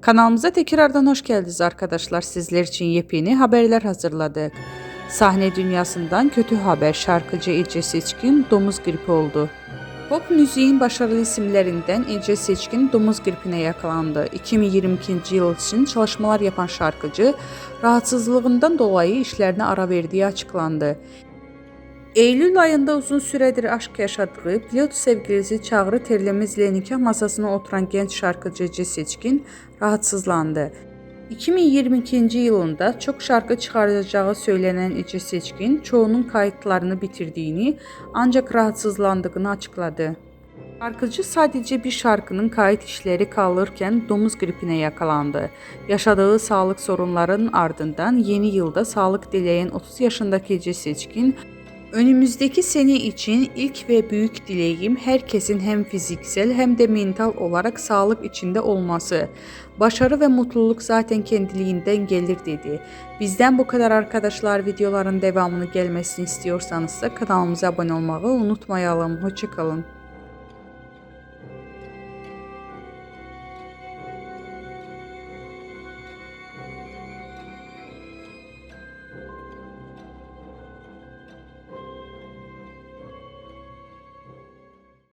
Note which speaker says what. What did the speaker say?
Speaker 1: Kanalımıza tekrardan hoş geldiniz arkadaşlar. Sizler için yepyeni haberler hazırladık. Sahne dünyasından kötü haber şarkıcı Ece Seçkin domuz gripi oldu. Pop müziğin başarılı isimlerinden Ece Seçkin domuz gripine yakalandı. 2022 yıl için çalışmalar yapan şarkıcı rahatsızlığından dolayı işlerine ara verdiği açıklandı. Eylül ayında uzun süredir aşk yaşadığı pilot sevgilisi Çağrı Terlemez ile nikah masasına oturan genç şarkıcı Seçkin rahatsızlandı. 2022 yılında çok şarkı çıkaracağı söylenen Ece Seçkin çoğunun kayıtlarını bitirdiğini ancak rahatsızlandığını açıkladı. Şarkıcı sadece bir şarkının kayıt işleri kalırken domuz gripine yakalandı. Yaşadığı sağlık sorunlarının ardından yeni yılda sağlık dileyen 30 yaşındaki Ece Seçkin, Önümüzdeki sene için ilk ve büyük dileğim herkesin hem fiziksel hem de mental olarak sağlık içinde olması. Başarı ve mutluluk zaten kendiliğinden gelir dedi. Bizden bu kadar arkadaşlar videoların devamını gelmesini istiyorsanız da kanalımıza abone olmayı unutmayalım. Hoşçakalın.